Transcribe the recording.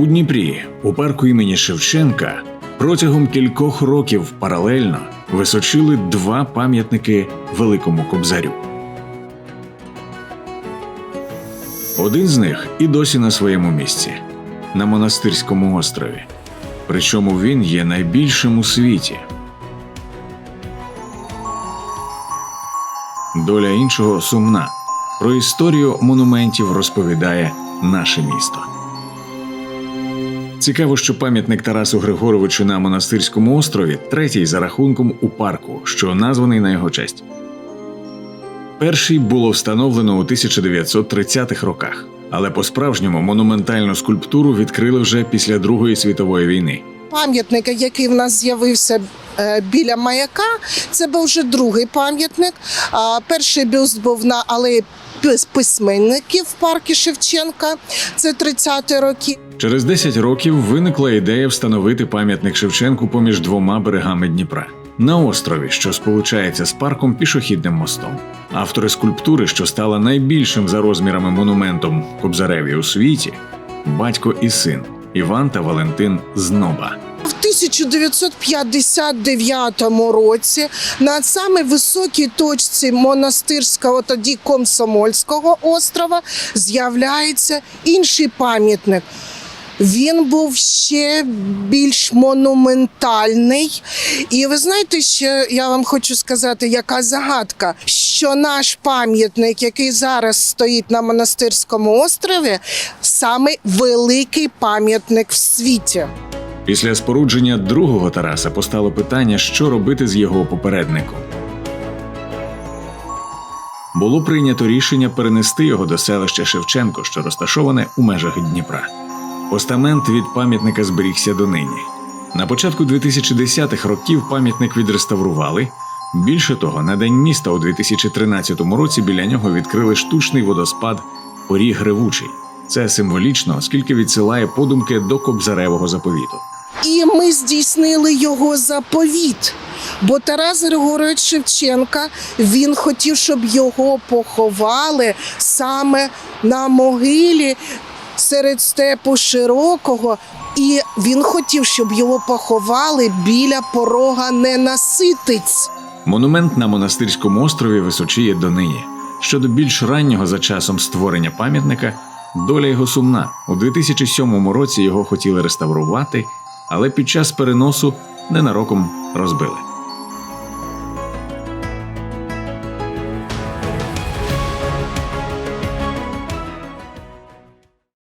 У Дніпрі, у парку імені Шевченка, протягом кількох років паралельно височили два пам'ятники Великому Кобзарю. Один з них і досі на своєму місці на монастирському острові. Причому він є найбільшим у світі. Доля іншого сумна. Про історію монументів розповідає наше місто. Цікаво, що пам'ятник Тарасу Григоровичу на монастирському острові третій за рахунком у парку, що названий на його честь. Перший було встановлено у 1930-х роках, але по-справжньому монументальну скульптуру відкрили вже після Другої світової війни. Пам'ятник, який в нас з'явився біля маяка, це був вже другий пам'ятник. Перший бюст був на алеї письменників в парку Шевченка. Це 30-ті роки. Через 10 років виникла ідея встановити пам'ятник Шевченку поміж двома берегами Дніпра на острові, що сполучається з парком пішохідним мостом. Автори скульптури, що стала найбільшим за розмірами монументом Кобзареві у світі, батько і син Іван та Валентин Зноба. В 1959 році на самій високій точці монастирського тоді комсомольського острова з'являється інший пам'ятник. Він був ще більш монументальний. І ви знаєте, що я вам хочу сказати, яка загадка, що наш пам'ятник, який зараз стоїть на монастирському острові, саме великий пам'ятник в світі. Після спорудження другого Тараса постало питання, що робити з його попередником. Було прийнято рішення перенести його до селища Шевченко, що розташоване у межах Дніпра. Постамент від пам'ятника зберігся донині. На початку 2010-х років пам'ятник відреставрували. Більше того, на день міста у 2013 році біля нього відкрили штучний водоспад Поріг Гривучий. Це символічно, оскільки відсилає подумки до Кобзаревого заповіту. І ми здійснили його заповіт. Бо Тарас Григорович Шевченка він хотів, щоб його поховали саме на могилі серед степу широкого. І він хотів, щоб його поховали біля порога ненаситиць. Монумент на монастирському острові височіє донині. Щодо більш раннього за часом створення пам'ятника, доля його сумна. У 2007 році його хотіли реставрувати, але під час переносу ненароком розбили.